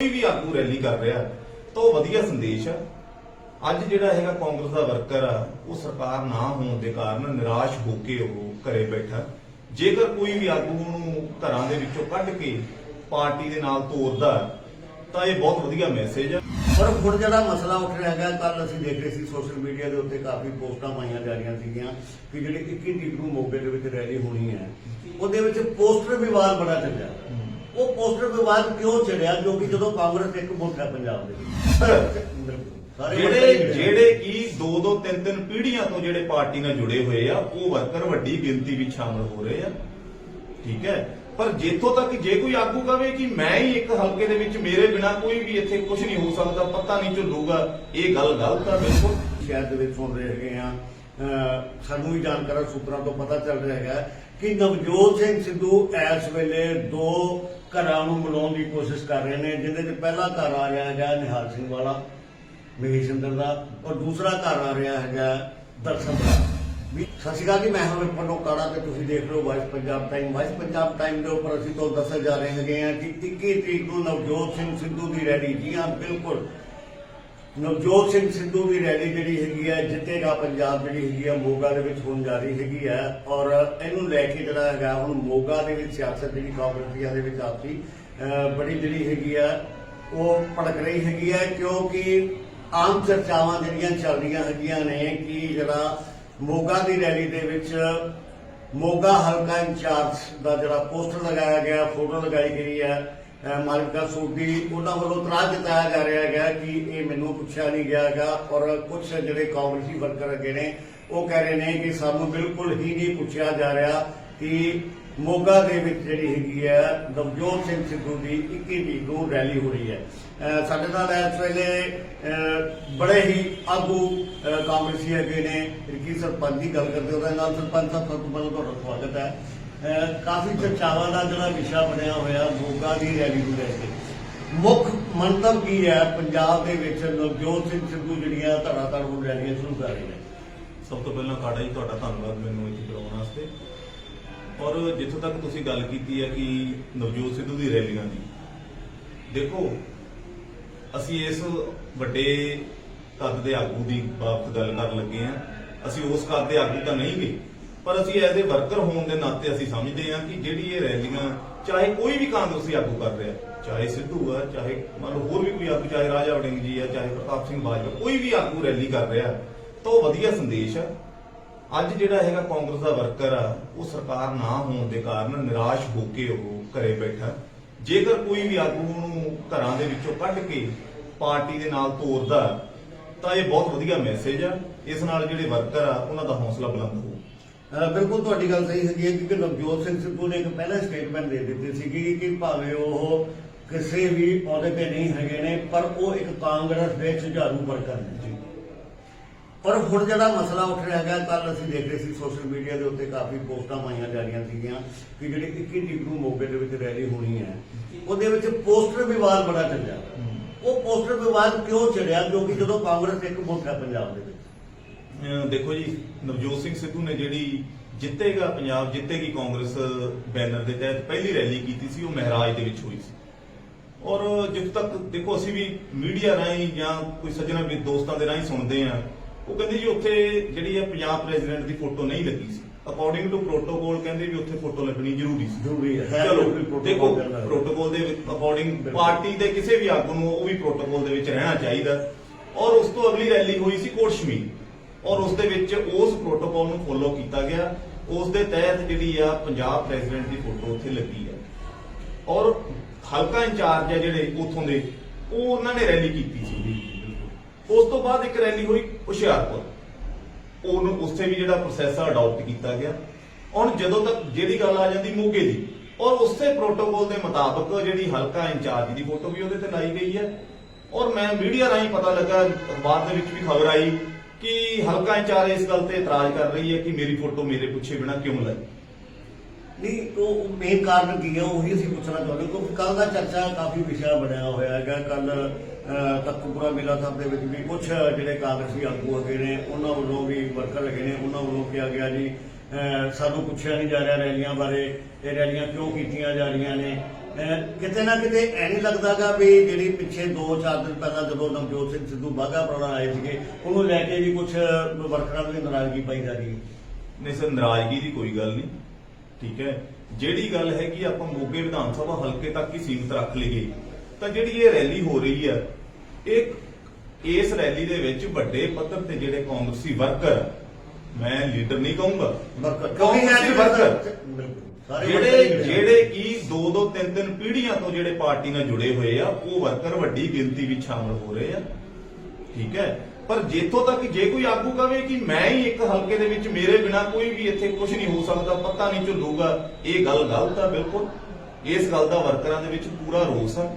ਕੋਈ ਵੀ ਆਗੂ ਰੈਲੀ ਕਰ ਰਿਹਾ ਤਾਂ ਉਹ ਵਧੀਆ ਸੰਦੇਸ਼ ਆ ਅੱਜ ਜਿਹੜਾ ਹੈਗਾ ਕਾਂਗਰਸ ਦਾ ਵਰਕਰ ਆ ਉਹ ਸਰਕਾਰ ਨਾ ਹੋਣ ਦੇ ਕਾਰਨ ਨਿਰਾਸ਼ ਹੋ ਕੇ ਉਹ ਘਰੇ ਬੈਠਾ ਜੇਕਰ ਕੋਈ ਵੀ ਆਗੂ ਨੂੰ ਘਰਾਂ ਦੇ ਵਿੱਚੋਂ ਕੱਢ ਕੇ ਪਾਰਟੀ ਦੇ ਨਾਲ ਤੋਰਦਾ ਤਾਂ ਇਹ ਬਹੁਤ ਵਧੀਆ ਮੈਸੇਜ ਆ ਪਰ ਹੁਣ ਜਿਹੜਾ ਮਸਲਾ ਉੱਠ ਰਿਹਾ ਹੈਗਾ ਕੱਲ ਅਸੀਂ ਦੇਖ ਰਹੇ ਸੀ ਸੋਸ਼ਲ ਮੀਡੀਆ ਦੇ ਉੱਤੇ ਕਾਫੀ ਪੋਸਟਾਂ ਪਾਈਆਂ ਜਾ ਰਹੀਆਂ ਸੀਗੀਆਂ ਕਿ ਜਿਹੜੀ 21 ਤਰੀਕ ਨੂੰ ਮੋਗੇ ਦੇ ਵਿੱਚ ਰੈਲੀ ਹੋਣੀ ਹੈ ਉਹਦੇ ਵਿੱਚ ਪੋਸਟਰ ਵਿਵਾਦ ਬੜਾ ਚੱਲਿਆ। ਉਹ ਪੋਸਟਰ ਵਿਵਾਦ ਕਿਉਂ ਚੱਲਿਆ ਕਿਉਂਕਿ ਜਦੋਂ ਕਾਂਗਰਸ ਇੱਕ ਮੁੱਖ ਹੈ ਪੰਜਾਬ ਦੇ ਵਿੱਚ। ਜਿਹੜੇ ਹੀ ਜਿਹੜੇ ਕੀ ਦੋ ਦੋ ਤਿੰਨ ਤਿੰਨ ਪੀੜ੍ਹੀਆਂ ਤੋਂ ਜਿਹੜੇ ਪਾਰਟੀ ਨਾਲ ਜੁੜੇ ਹੋਏ ਆ ਉਹ ਵਰਕਰ ਵੱਡੀ ਗਿਣਤੀ ਵਿੱਚ ਸ਼ਾਮਲ ਹੋ ਰਹੇ ਆ। ਠੀਕ ਹੈ? ਪਰ ਜਿੱਥੋਂ ਤੱਕ ਜੇ ਕੋਈ ਆਗੂ ਕਵੇ ਕਿ ਮੈਂ ਹੀ ਇੱਕ ਹਲਕੇ ਦੇ ਵਿੱਚ ਮੇਰੇ ਬਿਨਾ ਕੋਈ ਵੀ ਇੱਥੇ ਕੁਝ ਨਹੀਂ ਹੋ ਸਕਦਾ ਪਤਾ ਨਹੀਂ ਚੱਲੂਗਾ ਇਹ ਗੱਲ ਗਲਤ ਆ ਬਿਲਕੁਲ। ਸ਼ਹਿਰ ਦੇ ਵਿੱਚ ਸੁਣ ਰਹੇ ਹੈਗੇ ਆ ਸਾਨੂੰ ਵੀ ਜਾਣਕਾਰਾਂ ਸੂਤਰਾਂ ਤੋਂ ਪਤਾ ਚੱਲ ਰਿਹਾ ਹੈਗਾ ਕਿ ਨਵਜੋਤ ਸਿੰਘ ਸਿੱਧੂ ਇਸ ਵੇਲੇ ਦੋ ਘਰਾਂ ਨੂੰ ਮਿਲਾਉਣ ਦੀ ਕੋਸ਼ਿਸ਼ ਕਰ ਰਹੇ ਨੇ, ਜਿਹਦੇ ਵਿੱਚ ਪਹਿਲਾ ਘਰ ਆ ਰਿਹਾ ਹੈਗਾ ਨਿਹਾਲ ਸਿੰਘ ਵਾਲਾ ਮਹੇਸ਼ਿੰਦਰ ਦਾ, ਔਰ ਦੂਸਰਾ ਘਰ ਆ ਰਿਹਾ ਹੈਗਾ ਦਰਸ਼ਨ ਦਾ। ਵੀ ਸਤਿ ਸ਼੍ਰੀ ਅਕਾਲ ਜੀ, ਮੈਂ ਹਾਂ ਪੰਨੋ ਕਾੜਾ ਤੇ ਤੁਸੀਂ ਦੇਖ ਰਹੇ ਹੋ voice Punjab time voice Punjab time ਦੇ ਉੱਪਰ ਅਸੀਂ ਤੋਂ ਦੱਸ ਜਾ ਰਹੇ ਹੈਗੇ ਆ ਕਿ 21 ਤਰੀਕ ਨੂੰ ਨਵਜੋਤ ਸਿੰਘ ਸਿੱਧੂ ਦੀ ਰੈਲੀ। ਜੀ ਹਾਂ, ਬਿਲਕੁਲ। ਨਵਜੋਤ ਸਿੰਘ ਸਿੱਧੂ ਦੀ ਰੈਲੀ ਜਿਹੜੀ ਹੈਗੀ ਹੈ ਜਿੱਤੇਗਾ ਪੰਜਾਬ ਜਿਹੜੀ ਹੈਗੀ ਹੈ, ਮੋਗਾ ਦੇ ਵਿੱਚ ਹੋਣ ਜਾ ਰਹੀ ਹੈਗੀ ਹੈ ਔਰ ਇਹਨੂੰ ਲੈ ਕੇ ਜਿਹੜਾ ਹੈਗਾ ਹੁਣ ਮੋਗਾ ਦੇ ਵਿੱਚ ਸਿਆਸਤ ਜਿਹੜੀ ਕਾਂਗਰਸੀਆਂ ਦੇ ਵਿੱਚ ਆਪਸੀ ਬੜੀ ਜਿਹੜੀ ਹੈਗੀ ਹੈ, ਉਹ ਭੜਕ ਰਹੀ ਹੈਗੀ ਹੈ ਕਿਉਂਕਿ ਆਮ ਚਰਚਾਵਾਂ ਜਿਹੜੀਆਂ ਚੱਲ ਰਹੀਆਂ ਹੈਗੀਆਂ ਨੇ ਕਿ ਜਿਹੜਾ ਮੋਗਾ ਦੀ ਰੈਲੀ ਦੇ ਵਿੱਚ ਮੋਗਾ ਹਲਕਾ ਇੰਚਾਰਜ ਦਾ ਜਿਹੜਾ ਪੋਸਟਰ ਲਗਾਇਆ ਗਿਆ, ਫੋਟੋ ਲਗਾਈ ਗਈ ਹੈ ਮਾਲਕਾ ਸੂਦੀ ਉਹਨਾਂ ਵੱਲੋਂ ਇਤਰਾਜ਼ ਜਤਾਇਆ ਜਾ ਰਿਹਾ ਹੈਗਾ ਕਿ ਇਹ ਮੈਨੂੰ ਪੁੱਛਿਆ ਨਹੀਂ ਗਿਆ ਹੈਗਾ ਔਰ ਕੁਝ ਜਿਹੜੇ ਕਾਂਗਰਸੀ ਵਰਕਰ ਹੈਗੇ ਨੇ, ਉਹ ਕਹਿ ਰਹੇ ਨੇ ਕਿ ਸਾਨੂੰ ਬਿਲਕੁਲ ਹੀ ਨਹੀਂ ਪੁੱਛਿਆ ਜਾ ਰਿਹਾ ਕਿ ਮੋਗਾ ਦੇ ਵਿੱਚ ਜਿਹੜੀ ਹੈਗੀ ਹੈ, ਨਵਜੋਤ ਸਿੰਘ ਸਿੱਧੂ ਦੀ 21 ਤਰੀਕ ਨੂੰ ਰੈਲੀ ਹੋ ਰਹੀ ਹੈ। ਸਾਡੇ ਨਾਲ ਇਸ ਵੇਲੇ ਬੜੇ ਹੀ ਆਗੂ ਕਾਂਗਰਸੀ ਹੈਗੇ ਨੇ। ਰਿਕੀ ਸਰਪੰਚ ਦੀ ਗੱਲ ਕਰਦੇ ਉਹਦੇ ਨਾਲ ਸਰਪੰਚ ਸਾਹਿਬ ਸਭ ਤੋਂ ਪਹਿਲਾਂ ਤੁਹਾਡਾ ਸਵਾਗਤ ਹੈ। ਕਾਫੀ ਚਰਚਾਵਾਂ ਦਾ ਜਿਹੜਾ ਵਿਸ਼ਾ ਬਣਿਆ ਹੋਇਆ ਲੋਕਾਂ ਦੀ ਰੈਲੀ ਨੂੰ ਲੈ ਕੇ। ਮੁੱਖ ਮੰਤਵ ਕੀ ਹੈ? ਪੰਜਾਬ ਦੇ ਵਿੱਚ ਨਵਜੋਤ ਸਿੰਘ ਸਿੱਧੂ ਜਿਹੜੀਆਂ ਧੜਾ ਧੜ ਹੁਣ ਰੈਲੀਆਂ ਸ਼ੁਰੂ ਕਰ ਰਹੇ ਨੇ। ਸਭ ਤੋਂ ਪਹਿਲਾਂ ਕਾੜਾ ਜੀ ਤੁਹਾਡਾ ਧੰਨਵਾਦ ਮੈਨੂੰ ਇੱਥੇ ਬੁਲਾਉਣ ਵਾਸਤੇ। ਔਰ ਜਿੱਥੋਂ ਤੱਕ ਤੁਸੀਂ ਗੱਲ ਕੀਤੀ ਹੈ ਕਿ ਨਵਜੋਤ ਸਿੱਧੂ ਦੀ ਰੈਲੀਆਂ ਦੀ, ਦੇਖੋ, ਅਸੀਂ ਇਸ ਵੱਡੇ ਕੱਦ ਦੇ ਆਗੂ ਦੀ ਬਾਬਤ ਗੱਲ ਕਰਨ ਲੱਗੇ ਆ ਅਸੀਂ ਉਸ ਕੱਦ ਦੇ ਆਗੂ ਤਾਂ ਨਹੀਂ ਗਏ। ਪਰ ਅਸੀਂ ਐਜ਼ ਏ ਵਰਕਰ ਹੋਣ ਦੇ ਨਾਤੇ ਅਸੀਂ ਸਮਝਦੇ ਹਾਂ ਕਿ ਜਿਹੜੀ ਇਹ ਰੈਲੀਆਂ, ਚਾਹੇ ਕੋਈ ਵੀ ਕਾਂਗਰਸੀ ਆਗੂ ਕਰ ਰਿਹਾ ਚਾਹੇ ਸਿੱਧੂ ਆ, ਚਾਹੇ ਮੰਨ ਲਓ ਹੋਰ ਵੀ ਕੋਈ ਆਗੂ, ਚਾਹੇ ਰਾਜਾ ਵੜਿੰਗ ਜੀ ਆ, ਚਾਹੇ ਪ੍ਰਤਾਪ ਸਿੰਘ ਬਾਜਵਾ, ਕੋਈ ਵੀ ਆਗੂ ਰੈਲੀ ਕਰ ਰਿਹਾ, ਤਾਂ ਉਹ ਵਧੀਆ ਸੰਦੇਸ਼ ਆ। ਅੱਜ ਜਿਹੜਾ ਹੈਗਾ ਕਾਂਗਰਸ ਦਾ ਵਰਕਰ ਆ, ਉਹ ਸਰਕਾਰ ਨਾ ਹੋਣ ਦੇ ਕਾਰਨ ਨਿਰਾਸ਼ ਹੋ ਕੇ ਉਹ ਘਰੇ ਬੈਠਾ। ਜੇਕਰ ਕੋਈ ਵੀ ਆਗੂ ਨੂੰ ਘਰਾਂ ਦੇ ਵਿੱਚੋਂ ਕੱਢ ਕੇ ਪਾਰਟੀ ਦੇ ਨਾਲ ਤੋਰਦਾ, ਤਾਂ ਇਹ ਬਹੁਤ ਵਧੀਆ ਮੈਸੇਜ ਆ। ਇਸ ਨਾਲ ਜਿਹੜੇ ਵਰਕਰ ਆ, ਉਹਨਾਂ ਦਾ ਹੌਸਲਾ ਬੁਲੰਦ ਹੋਊ ਬਿਲਕੁਲ ਤੁਹਾਡੀ ਗੱਲ ਸਹੀ ਹੈਗੀ ਹੈ ਕਿਉਂਕਿ ਨਵਜੋਤ ਸਿੰਘ ਸਿੱਧੂ ਨੇ ਇੱਕ ਪਹਿਲਾ ਸਟੇਟਮੈਂਟ ਦੇ ਦਿੱਤੀ ਸੀ ਕਿ ਕਿ ਭਾਵੇਂ ਉਹ ਕਿਸੇ ਵੀ ਅਹੁਦੇ ਤੇ ਨਹੀਂ ਹੈਗੇ ਨੇ ਪਰ ਉਹ ਇੱਕ ਕਾਂਗਰਸ ਦੇ ਝੁਝਾਰੂ ਵਰਕਰ ਨੇ ਪਰ ਹੁਣ ਜਿਹੜਾ ਮਸਲਾ ਉੱਠ ਰਿਹਾ ਹੈਗਾ ਕੱਲ ਅਸੀਂ ਦੇਖ ਰਹੇ ਸੀ ਸੋਸ਼ਲ ਮੀਡੀਆ ਦੇ ਉੱਤੇ ਕਾਫੀ ਪੋਸਟਾਂ ਪਾਈਆਂ ਜਾ ਰਹੀਆਂ ਸੀਗੀਆਂ ਕਿ ਜਿਹੜੀ 21 ਤਰੀਕ ਨੂੰ ਮੋਗੇ ਦੇ ਵਿੱਚ ਰੈਲੀ ਹੋਣੀ ਹੈ ਉਹਦੇ ਵਿੱਚ ਪੋਸਟਰ ਵਿਵਾਦ ਬੜਾ ਚੱਲਿਆ। ਉਹ ਪੋਸਟਰ ਵਿਵਾਦ ਕਿਉਂ ਚੱਲਿਆ? ਕਿਉਂਕਿ ਜਦੋਂ ਕਾਂਗਰਸ ਇੱਕ ਮੁੱਖ ਹੈ ਪੰਜਾਬ ਦੇ ਵਿੱਚ। ਦੇਖੋ ਜੀ ਨਵਜੋਤ ਸਿੰਘ ਸਿੱਧੂ ਨੇ ਜਿਹੜੀ ਜਿੱਤੇਗਾ ਪੰਜਾਬ ਜਿੱਤੇਗੀ ਕਾਂਗਰਸ ਬੈਨਰ ਦੇ ਤਹਿਤ ਪਹਿਲੀ ਰੈਲੀ ਕੀਤੀ ਸੀ ਉਹ ਮਹਿਰਾਜ ਦੇ ਵਿੱਚ ਹੋਈ ਸੀ। ਔਰ ਜਿੱਥੇ ਤੱਕ ਦੇਖੋ ਅਸੀਂ ਵੀ ਮੀਡੀਆ ਰਾਹੀਂ ਜਾਂ ਕੋਈ ਸੱਜਣਾ ਵੀ ਦੋਸਤਾਂ ਦੇ ਰਾਹੀਂ ਸੁਣਦੇ ਆ ਉਹ ਕਹਿੰਦੇ ਜੀ ਉੱਥੇ ਜਿਹੜੀ ਹੈ ਪੰਜਾਬ ਪ੍ਰੈਜ਼ੀਡੈਂਟ ਦੀ ਫੋਟੋ ਨਹੀਂ ਲੱਗੀ ਸੀ। ਅਕੋਰਡਿੰਗ ਟੂ ਪ੍ਰੋਟੋਕੋਲ ਕਹਿੰਦੇ ਵੀ ਉੱਥੇ ਫੋਟੋ ਲੱਗਣੀ ਜ਼ਰੂਰੀ ਸੀ। ਜ਼ਰੂਰੀ ਹੈ ਚਲੋ ਦੇਖੋ। ਪ੍ਰੋਟੋਕੋਲ ਦੇ ਅਕੋਰਡਿੰਗ। ਪਾਰਟੀ ਦੇ ਕਿਸੇ ਵੀ ਆਗੂ ਨੂੰ ਉਹ ਵੀ ਪ੍ਰੋਟੋਕੋਲ ਦੇ ਵਿੱਚ ਰਹਿਣਾ ਚਾਹੀਦਾ। ਔਰ ਉਸ ਤੋਂ ਅਗਲੀ ਰੈਲੀ ਹੋਈ ਸੀ ਕੋਟਸ਼ਮੀ ਔਰ ਉਸ ਦੇ ਵਿੱਚ ਉਸ ਪ੍ਰੋਟੋਕੋਲ ਨੂੰ ਫੋਲੋ ਕੀਤਾ ਗਿਆ। ਉਸ ਦੇ ਤਹਿਤ ਜਿਹੜੀ ਆ ਪੰਜਾਬ ਪ੍ਰੈਜ਼ੀਡੈਂਟ ਦੀ ਫੋਟੋ ਉੱਥੇ ਲੱਗੀ ਹੈ ਔਰ ਹਲਕਾ ਇੰਚਾਰਜ ਹੈ ਜਿਹੜੇ ਉਥੋਂ ਦੇ ਉਹ ਉਹਨਾਂ ਨੇ ਰੈਲੀ ਕੀਤੀ ਸੀ। ਉਸ ਤੋਂ ਬਾਅਦ ਇੱਕ ਰੈਲੀ ਹੋਈ ਹੁਸ਼ਿਆਰਪੁਰ। ਉਹਨੂੰ ਉੱਥੇ ਵੀ ਜਿਹੜਾ ਪ੍ਰੋਸੈਸ ਆ ਅਡਾਪਟ ਕੀਤਾ ਗਿਆ। ਹੁਣ ਜਦੋਂ ਤੱਕ ਜਿਹੜੀ ਗੱਲ ਆ ਜਾਂਦੀ ਮੋਗੇ ਦੀ ਔਰ ਉਸੇ ਪ੍ਰੋਟੋਕੋਲ ਦੇ ਮੁਤਾਬਕ ਜਿਹੜੀ ਹਲਕਾ ਇੰਚਾਰਜ ਦੀ ਫੋਟੋ ਵੀ ਉਹਦੇ ਤੇ ਲਾਈ ਗਈ ਹੈ। ਔਰ ਮੈਂ ਮੀਡੀਆ ਰਾਹੀਂ ਪਤਾ ਲੱਗਾ ਅਖਬਾਰ ਦੇ ਵਿੱਚ ਵੀ ਖਬਰ ਆਈ ਕਿ ਹਲਕਾ ਇੰਚਾਰਜ ਇਸ ਗੱਲ ਤੇ ਇਤਰਾਜ਼ ਕਰ ਰਹੀ ਹੈ ਕਿ ਮੇਰੀ ਫੋਟੋ ਮੇਰੇ ਪੁੱਛੇ ਬਿਨਾ ਕਿਉਂ ਲਾਈ? ਨਹੀਂ, ਉਹ ਮੇਨ ਕਾਰਨ ਕੀ ਹੈ ਉਹੀ ਅਸੀਂ ਪੁੱਛਣਾ ਚਾਹੁੰਦੇ ਕਿਉਂਕਿ ਕੱਲ ਦਾ ਚਰਚਾ ਕਾਫੀ ਵਿਸ਼ਾ ਬਣਿਆ ਹੋਇਆ ਹੈਗਾ। ਕੱਲ ਤਖਤਪੁਰਾ ਮੇਲਾ ਸਾਹਿਬ ਦੇ ਵਿੱਚ ਵੀ ਕੁਝ ਜਿਹੜੇ ਕਾਂਗਰਸੀ ਆਗੂ ਹੈਗੇ ਨੇ, ਉਹਨਾਂ ਵੱਲੋਂ ਵੀ ਵਰਕਰ ਹੈਗੇ ਨੇ, ਉਹਨਾਂ ਵੱਲੋਂ ਕਿਹਾ ਗਿਆ ਜੀ ਸਾਨੂੰ ਪੁੱਛਿਆ ਨਹੀਂ ਜਾ ਰਿਹਾ ਰੈਲੀਆਂ ਬਾਰੇ, ਇਹ ਰੈਲੀਆਂ ਕਿਉਂ ਕੀਤੀਆਂ ਜਾ ਰਹੀਆਂ ਨੇ? ਕਿਤੇ ਨਾ ਕਿਤੇ ਐ ਨਹੀਂ ਲੱਗਦਾਗਾ ਵੀ ਜਿਹੜੀ ਪਿੱਛੇ 2-4 ਦਿਨ ਪਹਿਲਾਂ ਜਦੋਂ ਨਵਜੋਤ ਸਿੰਘ ਸਿੱਧੂ ਬਾਗਾ ਪੁਰਾਣਾ ਆਏ ਸੀਗੇ ਉਹਨੂੰ ਲੈ ਕੇ ਵੀ ਕੁਝ ਵਰਕਰਾਂ ਦੀ ਨਾਰਾਜ਼ਗੀ ਪਾਈ ਜਾ ਰਹੀ। ਹੈ ਨਹੀਂ ਸਰ ਨਾਰਾਜ਼ਗੀ ਦੀ ਕੋਈ ਗੱਲ ਨਹੀਂ। ਠੀਕ ਹੈ। ਜਿਹੜੀ ਗੱਲ ਹੈ ਕਿ ਆਪਾਂ ਮੋਗੇ ਵਿਧਾਨ ਸਭਾ ਹਲਕੇ ਤੱਕ ਹੀ ਸੀਮਿਤ ਰੱਖ ਲਈਏ। ਤਾਂ ਜਿਹੜੀ ਇਹ ਰੈਲੀ ਹੋ ਰਹੀ ਆ ਇਹ ਇਸ ਰੈਲੀ ਦੇ ਵਿੱਚ ਵੱਡੇ ਪੱਧਰ ਤੇ ਜਿਹੜੇ ਕਾਂਗਰਸੀ ਵਰਕਰ ਮੈਂ ਲੀਡਰ ਨਹੀਂ ਕਹੂੰਗਾ। ਵਰਕਰ। ਕਾਂਗਰਸੀ ਵਰਕਰ। ਜਿਹੜੇ। ਜਿਹੜੇ ਕੀ ਦੋ ਦੋ ਤਿੰਨ ਤਿੰਨ ਪੀੜ੍ਹੀਆਂ ਤੋਂ ਜਿਹੜੇ ਪਾਰਟੀ ਨਾਲ ਜੁੜੇ ਹੋਏ ਆ ਉਹ ਵਰਕਰ ਵੱਡੀ ਗਿਣਤੀ ਵਿੱਚ ਸ਼ਾਮਲ ਹੋ ਰਹੇ ਆ। ਠੀਕ ਹੈ? ਪਰ ਜੇਥੋਂ ਤੱਕ ਜੇ ਕੋਈ ਆਗੂ ਕਵੇ ਕਿ ਮੈਂ ਹੀ ਇੱਕ ਹਲਕੇ ਦੇ ਵਿੱਚ ਮੇਰੇ ਬਿਨਾ ਕੋਈ ਵੀ ਇੱਥੇ ਕੁਝ ਨਹੀਂ ਹੋ ਸਕਦਾ ਪਤਾ ਨਹੀਂ ਝੁੱਲੂਗਾ ਇਹ ਗੱਲ ਗਲਤ ਆ ਬਿਲਕੁਲ। ਇਸ ਗੱਲ ਦਾ ਵਰਕਰਾਂ ਦੇ ਵਿੱਚ ਪੂਰਾ ਰੋਸ ਆ।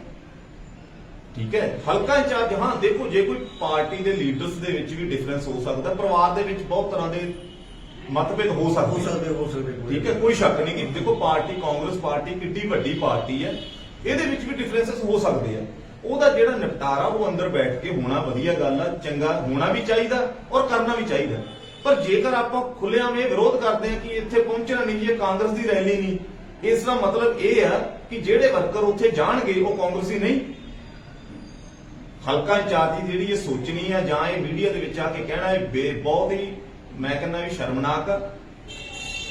ਠੀਕ ਹੈ? ਹਲਕਾ ਇੰਚਾਰਜ ਹਾਂ ਦੇਖੋ ਜੇ ਕੋਈ ਪਾਰਟੀ ਦੇ ਲੀਡਰਸ ਦੇ ਵਿੱਚ ਵੀ ਡਿਫਰੈਂਸ ਹੋ ਸਕਦਾ ਪਰਿਵਾਰ ਦੇ ਵਿੱਚ ਬਹੁਤ ਤਰ੍ਹਾਂ ਦੇ ਮਤਭੇਦ ਹੋ ਹੋ ਸਕਦੇ ਹੋ ਸਕਦੇ। ਠੀਕ ਹੈ ਕੋਈ ਸ਼ੱਕ ਨਹੀਂ ਕਿ ਦੇਖੋ ਪਾਰਟੀ ਕਾਂਗਰਸ ਪਾਰਟੀ ਕਿੱਡੀ ਵੱਡੀ ਪਾਰਟੀ ਹੈ ਇਹਦੇ ਵਿੱਚ ਵੀ ਡਿਫਰੈਂਸਸ ਹੋ ਸਕਦੇ ਆ ਉਹਦਾ ਜਿਹੜਾ ਨਿਪਟਾਰਾ ਉਹ ਅੰਦਰ ਬੈਠ ਕੇ ਹੋਣਾ ਵਧੀਆ ਗੱਲ ਆ ਚੰਗਾ ਹੋਣਾ ਵੀ ਚਾਹੀਦਾ ਔਰ ਕਰਨਾ ਵੀ ਚਾਹੀਦਾ ਪਰ ਜੇਕਰ ਆਪਾਂ ਖੁੱਲ੍ਹੇਆਮ ਇਹ ਵਿਰੋਧ ਕਰਦੇ ਆ ਕਿ ਇੱਥੇ ਪਹੁੰਚਣਾ ਨਹੀਂ ਇਹ ਕਾਂਗਰਸ ਦੀ ਰੈਲੀ ਨਹੀਂ ਇਸ ਦਾ ਮਤਲਬ ਇਹ ਆ ਕਿ ਜਿਹੜੇ ਵਰਕਰ ਉੱਥੇ ਜਾਣਗੇ ਉਹ ਕਾਂਗਰਸੀ ਨਹੀਂ ਹਲਕਾ ਇੰਚਾਰਜ ਦੀ ਜਿਹੜੀ ਇਹ ਸੋਚਣੀ ਆ ਜਾਂ ਇਹ ਮੀਡੀਆ ਦੇ ਵਿੱਚ ਆ ਕੇ ਕਹਿਣਾ ਇਹ ਬੇ- ਬਹੁਤ ਹੀ ਮੈਂ ਕਹਿੰਦਾ ਵੀ ਸ਼ਰਮਨਾਕ ਆ।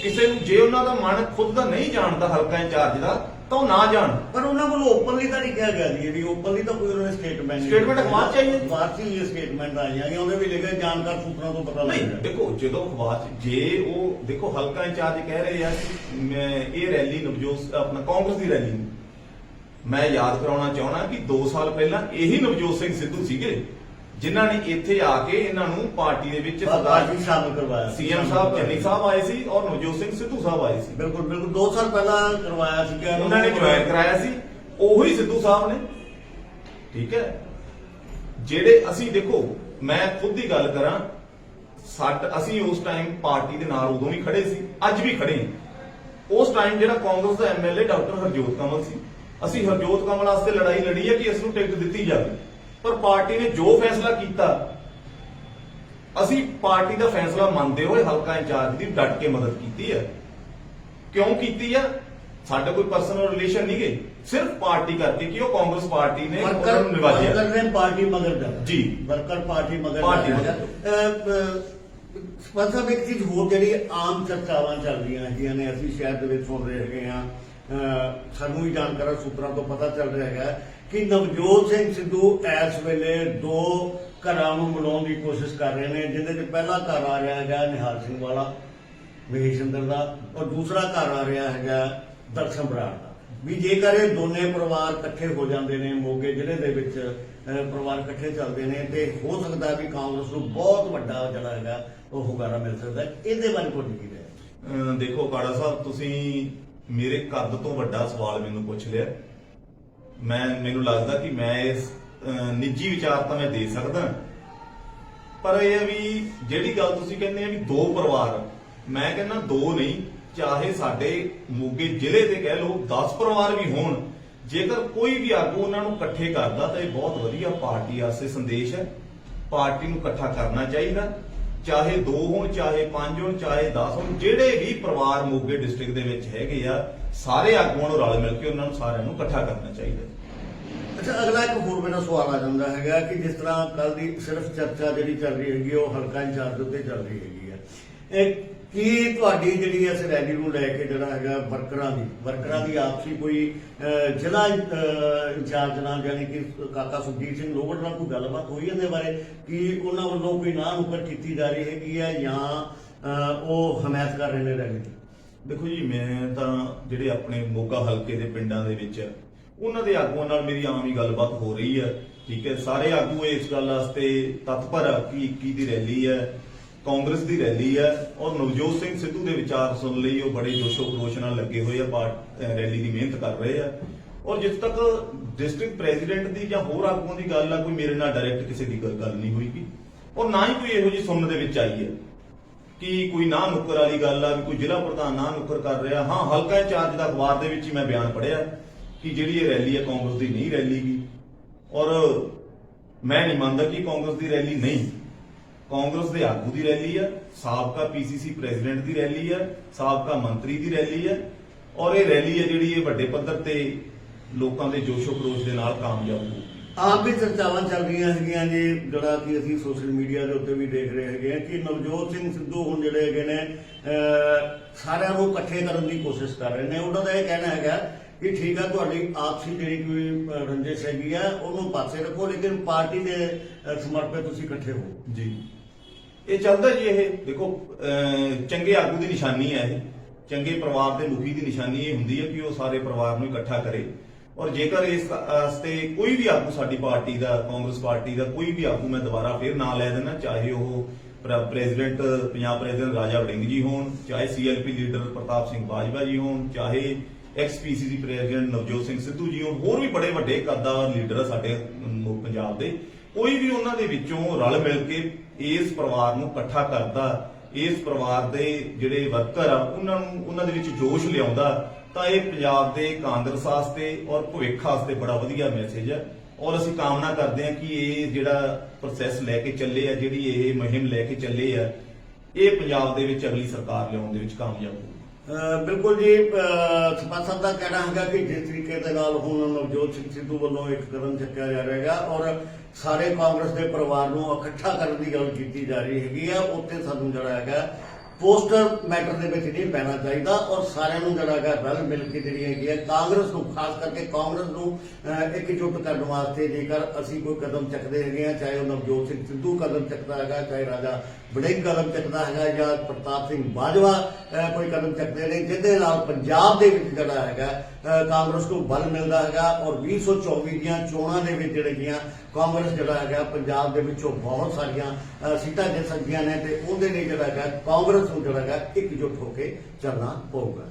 ਕਿਸੇ ਨੂੰ ਜੇ ਉਹਨਾਂ ਦਾ ਮਨ ਖੁਦ ਦਾ ਨਹੀਂ ਜਾਣਦਾ ਹਲਕਾ ਇੰਚਾਰਜ ਦਾ ਤਾਂ ਉਹ ਨਾ ਜਾਣ। ਪਰ ਉਹਨਾਂ ਵੱਲੋਂ ਓਪਨਲੀ ਤਾਂ ਨਹੀਂ ਕਿਹਾ ਗਿਆ ਜੀ ਵੀ ਓਪਨਲੀ ਤਾਂ ਕੋਈ ਉਹਨਾਂ ਨੇ ਸਟੇਟਮੈਂਟ Statement ਅਖਬਾਰ 'ਚ ਆਈ ਹੈ ਜੀ। ਅਖਬਾਰ 'ਚ ਹੀ ਇਹ ਸਟੇਟਮੈਂਟ ਆਈਆਂ ਕਿ ਉਹਦੇ ਵੀ ਲਿਖਿਆ ਜਾਣਕਾਰ ਸੂਤਰਾਂ ਤੋਂ ਪਤਾ ਨਹੀਂ ਲੱਗਦਾ ਦੇਖੋ ਜਦੋਂ ਅਖਬਾਰ 'ਚ ਜੇ ਉਹ ਦੇਖੋ ਹਲਕਾ ਇੰਚਾਰਜ ਕਹਿ ਰਹੇ ਆ ਕਿ ਮੈਂ ਇਹ ਰੈਲੀ ਨਵਜੋਤ ਆਪਣਾ ਕਾਂਗਰਸ ਦੀ ਰੈਲੀ ਨੂੰ। ਮੈਂ ਯਾਦ ਕਰਾਉਣਾ ਚਾਹਣਾ ਕਿ 2 ਸਾਲ ਪਹਿਲਾਂ ਇਹੀ ਨਵਜੋਤ ਸਿੰਘ ਸਿੱਧੂ ਸੀਗੇ। ਜਿਨ੍ਹਾਂ ਨੇ ਇੱਥੇ ਆ ਕੇ ਇਹਨਾਂ ਨੂੰ ਪਾਰਟੀ ਦੇ ਵਿੱਚ ਪਾਰਟੀ ਸ਼ਾਮਲ ਕਰਵਾਇਆ ਸੀਐਮ ਸਾਹਿਬ ਚੰਨੀ ਸਾਹਿਬ ਆਏ ਸੀ ਔਰ ਨਵਜੋਤ ਸਿੰਘ ਸਿੱਧੂ ਸਾਹਿਬ ਆਏ ਸੀ। ਬਿਲਕੁਲ ਬਿਲਕੁਲ 2 ਸਾਲ ਪਹਿਲਾਂ ਕਰਵਾਇਆ ਸੀਗਾ ਉਹਨਾਂ ਨੇ ਜੁਆਇਨ ਕਰਾਇਆ ਸੀ। ਉਹੀ ਸਿੱਧੂ ਸਾਹਿਬ ਨੇ। ਠੀਕ ਹੈ? ਜਿਹੜੇ ਅਸੀਂ ਦੇਖੋ ਮੈਂ ਖੁਦ ਦੀ ਗੱਲ ਕਰਾਂ ਸਾਡ ਅਸੀਂ ਉਸ ਟਾਈਮ ਪਾਰਟੀ ਦੇ ਨਾਲ ਉਦੋਂ ਵੀ ਖੜੇ ਸੀ ਅੱਜ ਵੀ ਖੜੇ ਹਾਂ। ਉਸ ਟਾਈਮ ਜਿਹੜਾ ਕਾਂਗਰਸ ਦਾ ਐਮਐਲਏ ਡਾਕਟਰ ਹਰਜੋਤ ਕਮਲ ਸੀ। ਅਸੀਂ ਹਰਜੋਤ ਕਮਲ ਵਾਸਤੇ ਲੜਾਈ ਲੜੀ ਹੈ ਕਿ ਇਸ ਨੂੰ ਟਿਕਟ ਦਿੱਤੀ ਜਾਵੇ। ਪਰ ਪਾਰਟੀ ਨੇ ਜੋ ਫੈਸਲਾ ਕੀਤਾ ਅਸੀਂ ਪਾਰਟੀ ਦਾ ਫੈਸਲਾ ਮੰਨਦੇ ਹੋਏ ਹਲਕਾ ਇੰਚਾਰਜ ਦੀ ਡਟ ਕੇ ਮਦਦ ਕੀਤੀ ਹੈ। ਕਿਉਂ ਕੀਤੀ ਆ ਸਾਡਾ ਕੋਈ ਪਰਸਨਲ ਰਿਲੇਸ਼ਨ ਨਹੀਂ ਗਏ ਸਿਰਫ ਪਾਰਟੀ ਕਰਕੇ ਕਿ ਉਹ ਕਾਂਗਰਸ ਪਾਰਟੀ ਨੇ ਉਹਨਾਂ ਵਰਕਰ ਨੂੰ ਨਿਵਾਜਿਆ। ਵਰਕਰ ਨੇ ਪਾਰਟੀ ਮਗਰ ਜਾ ਜੀ। ਵਰਕਰ ਪਾਰਟੀ ਮਗਰ ਪਾਰਟੀ ਸਾਹਿਬ ਇੱਕ ਚੀਜ਼ ਹੋਰ ਜਿਹੜੀ ਆਮ ਚਰਚਾਵਾਂ ਚੱਲ ਰਹੀਆਂ ਹੈਗੀਆਂ ਨੇ ਅਸੀਂ ਸ਼ਹਿਰ ਦੇ ਵਿੱਚ ਸੁਣ ਰਹੇ ਹੈਗੇ ਆ ਸਾਨੂੰ ਵੀ ਜਾਣਕਾਰਾਂ ਸੂਤਰਾਂ ਤੋਂ ਪਤਾ ਚੱਲ ਰਿਹਾ ਹੈਗਾ। ਕਿ ਨਵਜੋਤ ਸਿੰਘ ਸਿੱਧੂ ਇਸ ਵੇਲੇ ਦੋ ਘਰਾਂ ਨੂੰ ਮਿਲਾਉਣ ਦੀ ਕੋਸ਼ਿਸ਼ ਕਰ ਰਹੇ ਨੇ, ਜਿਹਦੇ ਚ ਪਹਿਲਾ ਘਰ ਆ ਰਿਹਾ ਹੈਗਾ ਨਿਹਾਲ ਸਿੰਘ ਵਾਲਾ ਮਹੇਸ਼ਿੰਦਰ ਦਾ, ਔਰ ਦੂਸਰਾ ਘਰ ਆ ਰਿਹਾ ਹੈਗਾ ਦਰਸ਼ਨ ਬਰਾੜ ਦਾ। ਵੀ ਜੇਕਰ ਇਹ ਦੋਨੇ ਪਰਿਵਾਰ ਇਕੱਠੇ ਹੋ ਜਾਂਦੇ ਨੇ, ਮੋਗੇ ਜ਼ਿਲ੍ਹੇ ਦੇ ਵਿੱਚ ਪਰਿਵਾਰ ਇਕੱਠੇ ਚੱਲਦੇ ਨੇ, ਤੇ ਹੋ ਸਕਦਾ ਵੀ ਕਾਂਗਰਸ ਨੂੰ ਬਹੁਤ ਵੱਡਾ ਜਿਹੜਾ ਹੈਗਾ ਉਹ ਹੁਗਾਰਾ ਮਿਲ ਸਕਦਾ। ਇਹਦੇ ਬਾਰੇ ਤੁਹਾਡੀ ਕੀ ਰਿਹਾ ਦੇਖੋ ਕਾੜਾ ਸਾਹਿਬ, ਤੁਸੀਂ ਮੇਰੇ ਕੱਦ ਤੋਂ ਵੱਡਾ ਸਵਾਲ ਮੈਨੂੰ ਪੁੱਛ ਲਿਆ। ਮੈਂ, ਮੈਨੂੰ ਲੱਗਦਾ ਕਿ ਮੈਂ ਇਸ ਨਿੱਜੀ ਵਿਚਾਰ ਤਾਂ ਮੈਂ ਦੇ ਸਕਦਾ। ਪਰ ਇਹ ਹੈ ਵੀ ਜਿਹੜੀ ਗੱਲ ਤੁਸੀਂ ਕਹਿੰਦੇ ਆ ਵੀ ਦੋ ਪਰਿਵਾਰ, ਮੈਂ ਕਹਿੰਦਾ ਦੋ ਨਹੀਂ, ਚਾਹੇ ਸਾਡੇ ਮੋਗੇ ਜ਼ਿਲ੍ਹੇ ਦੇ ਕਹਿ ਲਓ 10 ਪਰਿਵਾਰ ਵੀ ਹੋਣ, ਜੇਕਰ ਕੋਈ ਵੀ ਆਗੂ ਉਹਨਾਂ ਨੂੰ ਇਕੱਠੇ ਕਰਦਾ ਤਾਂ ਇਹ ਬਹੁਤ ਵਧੀਆ ਪਾਰਟੀ ਵਾਸਤੇ ਸੰਦੇਸ਼ ਹੈ। ਪਾਰਟੀ ਨੂੰ ਇਕੱਠਾ ਕਰਨਾ ਚਾਹੀਦਾ। ਚਾਹੇ ਦੋ ਹੋਣ, ਚਾਹੇ ਪੰਜ ਹੋਣ, ਚਾਹੇ 10 ਹੋਣ, ਜਿਹੜੇ ਵੀ ਪਰਿਵਾਰ ਮੋਗੇ ਡਿਸਟ੍ਰਿਕਟ ਦੇ ਵਿੱਚ ਹੈਗੇ ਆ, ਸਾਰੇ ਆਗੂਆਂ ਨੂੰ ਰਲ ਮਿਲ ਕੇ ਉਹਨਾਂ ਨੂੰ ਸਾਰਿਆਂ ਨੂੰ ਇਕੱਠਾ ਕਰਨਾ ਚਾਹੀਦਾ। ਅੱਛਾ, ਅਗਲਾ ਇੱਕ ਹੋਰ ਮੇਰਾ ਸਵਾਲ ਆ ਜਾਂਦਾ ਹੈਗਾ ਕਿ ਜਿਸ ਤਰ੍ਹਾਂ ਕੱਲ ਦੀ ਸਿਰਫ ਚਰਚਾ ਜਿਹੜੀ ਚੱਲ ਰਹੀ ਹੈਗੀ ਉਹ ਹਲਕਾ ਇੰਚਾਰਜ ਉੱਤੇ ਚੱਲ ਰਹੀ ਹੈਗੀ ਹੈ ਇਹ ਕੀ ਤੁਹਾਡੀ ਜਿਹੜੀ ਇਸ ਰੈਲੀ ਨੂੰ ਲੈ ਕੇ ਜਿਹੜਾ ਹੈਗਾ ਵਰਕਰਾਂ ਦੀ ਵਰਕਰਾਂ ਦੀ ਆਪਸੀ ਕੋਈ ਜ਼ਿਲ੍ਹਾ ਇੰਚਾਰਜ ਨਾਲ ਯਾਨੀ ਕਿ ਕਾਕਾ ਸੁਖਜੀਤ ਸਿੰਘ ਲੋਹਗੜ੍ਹ ਨਾਲ ਕੋਈ ਗੱਲਬਾਤ ਹੋਈ ਇਹਦੇ ਬਾਰੇ? ਕਿ ਉਹਨਾਂ ਵੱਲੋਂ ਕੋਈ ਨਾਂ ਨੁਕਰ ਕੀਤੀ ਜਾ ਰਹੀ ਹੈਗੀ ਹੈ ਜਾਂ ਉਹ ਹਮਾਇਤ ਕਰ ਰਹੇ ਨੇ ਰੈਲੀ ਦੀ? ਦੇਖੋ ਜੀ, ਮੈਂ ਤਾਂ ਜਿਹੜੇ ਆਪਣੇ ਮੋਗਾ ਹਲਕੇ ਦੇ ਪਿੰਡਾਂ ਦੇ ਵਿੱਚ ਉਹਨਾਂ ਦੇ ਆਗੂਆਂ ਨਾਲ ਮੇਰੀ ਆਮ ਹੀ ਗੱਲਬਾਤ ਹੋ ਰਹੀ ਹੈ, ਠੀਕ ਹੈ? ਸਾਰੇ ਆਗੂ ਇਸ ਗੱਲ ਵਾਸਤੇ ਤਤਪਰ ਆ ਕਿ 21 ਦੀ ਰੈਲੀ ਹੈ ਕਾਂਗਰਸ ਦੀ ਰੈਲੀ ਹੈ ਔਰ ਨਵਜੋਤ ਸਿੰਘ ਸਿੱਧੂ ਦੇ ਵਿਚਾਰ ਸੁਣ ਲਈ ਉਹ ਬੜੇ ਜੋਸ਼ੋ ਖਰੋਸ਼ ਨਾਲ ਲੱਗੇ ਹੋਏ ਆ, ਪਾਰਟ- ਰੈਲੀ ਦੀ ਮਿਹਨਤ ਕਰ ਰਹੇ ਆ। ਔਰ ਜਿੱਥੇ ਤੱਕ ਡਿਸਟ੍ਰਿਕਟ ਪ੍ਰੈਜ਼ੀਡੈਂਟ ਦੀ ਜਾਂ ਹੋਰ ਆਗੂਆਂ ਦੀ ਗੱਲ ਆ, ਕੋਈ ਮੇਰੇ ਨਾਲ ਡਾਇਰੈਕਟ ਕਿਸੇ ਦੀ ਗੱਲ ਗੱਲ ਨਹੀਂ ਹੋਈਗੀ ਔਰ ਨਾ ਹੀ ਕੋਈ ਇਹੋ ਜਿਹੀ ਸੁਣਨ ਦੇ ਵਿੱਚ ਆਈ ਹੈ ਕਿ ਕੋਈ ਨਾ ਨੁੱਕਰ ਵਾਲੀ ਗੱਲ ਆ, ਵੀ ਕੋਈ ਜ਼ਿਲ੍ਹਾ ਪ੍ਰਧਾਨ ਨਾ ਨੁੱਕਰ ਕਰ ਰਿਹਾ। ਹਾਂ, ਹਲਕਾ ਇੰਚਾਰਜ ਦਾ ਅਖਬਾਰ ਦੇ ਵਿੱਚ ਹੀ ਮੈਂ ਬਿਆਨ ਪੜਿਆ ਕਿ ਜਿਹੜੀ ਇਹ ਰੈਲੀ ਹੈ ਕਾਂਗਰਸ ਦੀ ਨਹੀਂ ਰੈਲੀ ਗੀ। ਔਰ ਮੈਂ ਨਹੀਂ ਮੰਨਦਾ ਕਿ ਕਾਂਗਰਸ ਦੀ ਰੈਲੀ ਨਹੀਂ। ਕਾਂਗਰਸ ਦੇ ਆਗੂ ਦੀ ਰੈਲੀ ਹੈ ਸਾਬਕਾ ਪੀਸੀਸੀ ਪ੍ਰੈਜ਼ੀਡੈਂਟ ਦੀ ਰੈਲੀ ਹੈ ਸਾਬਕਾ ਮੰਤਰੀ ਦੀ ਰੈਲੀ ਹੈ ਔਰ ਇਹ ਰੈਲੀ ਹੈ ਜਿਹੜੀ ਇਹ ਵੱਡੇ ਪੱਧਰ ਤੇ ਲੋਕਾਂ ਦੇ ਜੋਸ਼ੋ ਖਰੋਸ਼ ਦੇ ਨਾਲ ਕਾਮਯਾਬ ਹੋਊਗੀ ਆਪ ਵੀ ਚਰਚਾਵਾਂ ਚੱਲ ਰਹੀਆਂ ਹੈਗੀਆਂ ਜੀ ਜਿਹੜਾ ਕਿ ਅਸੀਂ ਸੋਸ਼ਲ ਮੀਡੀਆ ਦੇ ਉੱਤੇ ਵੀ ਦੇਖ ਰਹੇ ਹੈਗੇ ਆ ਕਿ ਨਵਜੋਤ ਸਿੰਘ ਸਿੱਧੂ ਹੁਣ ਜਿਹੜੇ ਹੈਗੇ ਨੇ ਸਾਰਿਆਂ ਨੂੰ ਇਕੱਠੇ ਕਰਨ ਦੀ ਕੋਸ਼ਿਸ਼ ਕਰ ਰਹੇ ਨੇ। ਉਹਨਾਂ ਦਾ ਇਹ ਕਹਿਣਾ ਹੈਗਾ ਕਿ ਠੀਕ ਆ ਤੁਹਾਡੀ ਆਪਸੀ ਜਿਹੜੀ ਕੋਈ ਰੰਜਿਸ਼ ਹੈਗੀ ਆ ਉਹਨੂੰ ਪਾਸੇ ਰੱਖੋ ਲੇਕਿਨ ਪਾਰਟੀ ਦੇ ਅਹ, ਸਮਰਪੇ ਤੁਸੀਂ ਇਕੱਠੇ ਹੋ। ਜੀ। ਇਹ ਚੱਲਦਾ ਜੀ ਇਹ। ਦੇਖੋ ਚੰਗੇ ਆਗੂ ਦੀ ਨਿਸ਼ਾਨੀ ਹੈ ਇਹ। ਚੰਗੇ ਪਰਿਵਾਰ ਦੇ ਮੁਖੀ ਦੀ ਨਿਸ਼ਾਨੀ ਇਹ ਹੁੰਦੀ ਹੈ ਕਿ ਉਹ ਸਾਰੇ ਪਰਿਵਾਰ ਨੂੰ ਇਕੱਠਾ ਕਰੇ। ਔਰ ਜੇਕਰ ਇਸ ਵਾਸਤੇ ਕੋਈ ਵੀ ਆਗੂ ਸਾਡੀ ਪਾਰਟੀ ਦਾ, ਕਾਂਗਰਸ ਪਾਰਟੀ ਦਾ ਕੋਈ ਵੀ ਆਗੂ ਮੈਂ ਦੁਬਾਰਾ ਫੇਰ ਨਾਂ ਲੈ ਦੇਣਾ ਚਾਹੇ ਉਹ ਪ੍ਰੈਜ਼ੀਡੈਂਟ, ਪੰਜਾਬ ਪ੍ਰੈਜ਼ੀਡੈਂਟ ਰਾਜਾ ਵੜਿੰਗ ਜੀ ਹੋਣ, ਚਾਹੇ ਸੀਐਲਪੀ ਲੀਡਰ ਪ੍ਰਤਾਪ ਸਿੰਘ ਬਾਜਵਾ ਜੀ ਹੋਣ, ਚਾਹੇ ex PCC president Navjot Singh Sidhu ji ਹੋਣ, ਹੋਰ ਵੀ ਬੜੇ ਵੱਡੇ ਕੱਦਾਵਰ ਲੀਡਰ ਆ ਸਾਡੇ ਪੰਜਾਬ ਦੇ। ਕੋਈ ਵੀ ਉਹਨਾਂ ਦੇ ਵਿੱਚੋਂ ਰਲ ਮਿਲ ਕੇ ਇਸ ਪਰਿਵਾਰ ਨੂੰ ਇਕੱਠਾ ਕਰਦਾ, ਇਸ ਪਰਿਵਾਰ ਦੇ ਜਿਹੜੇ ਵਰਕਰ ਆ, ਉਹਨਾਂ ਨੂੰ, ਉਹਨਾਂ ਦੇ ਵਿੱਚ ਜੋਸ਼ ਲਿਆਉਂਦਾ, ਤਾਂ ਇਹ ਪੰਜਾਬ ਦੇ ਕਾਂਗਰਸ ਵਾਸਤੇ ਔਰ ਭਵਿੱਖ ਵਾਸਤੇ ਬੜਾ ਵਧੀਆ ਮੈਸੇਜ ਹੈ ਔਰ ਅਸੀਂ ਕਾਮਨਾ ਕਰਦੇ ਹਾਂ ਕਿ ਇਹ ਜਿਹੜਾ ਪ੍ਰੋਸੈਸ ਲੈ ਕੇ ਚੱਲੇ ਆ, ਜਿਹੜੀ ਇਹ ਮੁਹਿੰਮ ਲੈ ਕੇ ਚੱਲੇ ਆ, ਇਹ ਪੰਜਾਬ ਦੇ ਵਿੱਚ ਅਗਲੀ ਸਰਕਾਰ ਲਿਆਉਣ ਦੇ ਵਿੱਚ ਕਾਮਯਾਬ ਹੋਵੇ ਬਿਲਕੁਲ ਜੀ ਸਰਪੰਚ ਸਾਹਿਬ ਦਾ ਕਹਿਣਾ ਹੈਗਾ ਕਿ ਜਿਸ ਤਰੀਕੇ ਦੇ ਨਾਲ ਹੁਣ ਨਵਜੋਤ ਸਿੰਘ ਸਿੱਧੂ ਵੱਲੋਂ ਇੱਕ ਕਦਮ ਚੱਕਿਆ ਜਾ ਰਿਹਾ ਹੈਗਾ ਔਰ ਸਾਰੇ ਕਾਂਗਰਸ ਦੇ ਪਰਿਵਾਰ ਨੂੰ ਇਕੱਠਾ ਕਰਨ ਦੀ ਗੱਲ ਕੀਤੀ ਜਾ ਰਹੀ ਹੈਗੀ ਆ, ਉੱਥੇ ਸਾਨੂੰ ਜਿਹੜਾ ਹੈਗਾ ਪੋਸਟਰ ਮੈਟਰ ਦੇ ਵਿੱਚ ਨਹੀਂ ਪੈਣਾ ਚਾਹੀਦਾ ਔਰ ਸਾਰਿਆਂ ਨੂੰ ਜਿਹੜਾ ਹੈਗਾ ਰਲ ਮਿਲ ਕੇ ਜਿਹੜੀ ਹੈਗੀ ਹੈ ਕਾਂਗਰਸ ਨੂੰ ਖਾਸ ਕਰਕੇ ਕਾਂਗਰਸ ਨੂੰ ਅਹ, ਇਕਜੁੱਟ ਕਰਨ ਵਾਸਤੇ ਜੇਕਰ ਅਸੀਂ ਕੋਈ ਕਦਮ ਚੱਕਦੇ ਹੈਗੇ ਆ ਚਾਹੇ ਉਹ ਨਵਜੋਤ ਸਿੰਘ ਸਿੱਧੂ ਕਦਮ ਚੱਕਦਾ ਹੈਗਾ ਚਾਹੇ ਰਾਜਾ ਵੜਿੰਗ ਕਦਮ ਚੱਕਦਾ ਹੈਗਾ ਜਾਂ ਪ੍ਰਤਾਪ ਸਿੰਘ ਬਾਜਵਾ ਕੋਈ ਕਦਮ ਚੱਕਦੇ ਨੇ ਜਿਹਦੇ ਨਾਲ ਪੰਜਾਬ ਦੇ ਵਿੱਚ ਜਿਹੜਾ ਹੈਗਾ ਕਾਂਗਰਸ ਨੂੰ ਬਲ ਮਿਲਦਾ ਹੈਗਾ ਔਰ 2024 ਦੀਆਂ ਚੋਣਾਂ ਦੇ ਵਿੱਚ ਜਿਹੜੀਆਂ ਕਾਂਗਰਸ ਜਿਹੜਾ ਹੈਗਾ ਪੰਜਾਬ ਦੇ ਵਿੱਚੋਂ ਬਹੁਤ ਸਾਰੀਆਂ ਸੀਟਾਂ ਜਿੱਤ ਸਕਦੀਆਂ ਨੇ ਤੇ ਉਹਦੇ ਲਈ ਜਿਹੜਾ ਹੈਗਾ ਕਾਂਗਰਸ ਕਾਂਗਰਸ ਨੂੰ ਜਿਹੜਾ ਹੈਗਾ ਇਕਜੁੱਟ ਹੋ ਕੇ ਚੱਲਣਾ ਪਊਗਾ।